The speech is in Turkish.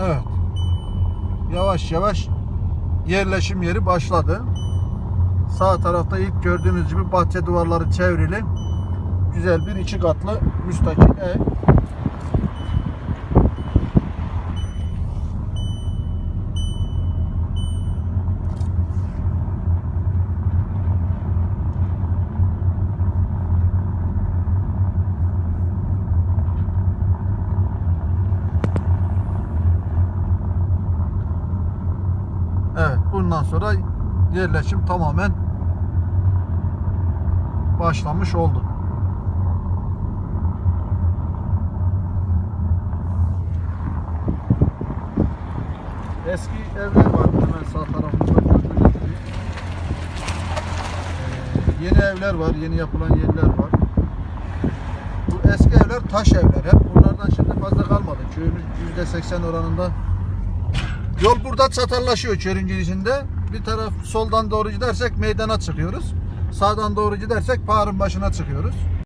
Evet. Yavaş yavaş yerleşim yeri başladı. Sağ tarafta ilk gördüğünüz gibi bahçe duvarları çevrili. Güzel bir iki katlı müstakil ev. Evet, bundan sonra yerleşim tamamen başlamış oldu. Eski evler var hemen sağ tarafımızda gördüğünüz gibi. Ee, yeni evler var, yeni yapılan yerler var. Bu eski evler taş evler. Hep bunlardan şimdi fazla kalmadı. Köyümüz %80 oranında Yol burada çatallaşıyor çölün girişinde. Bir taraf soldan doğru gidersek meydana çıkıyoruz. Sağdan doğru gidersek Pağar'ın başına çıkıyoruz.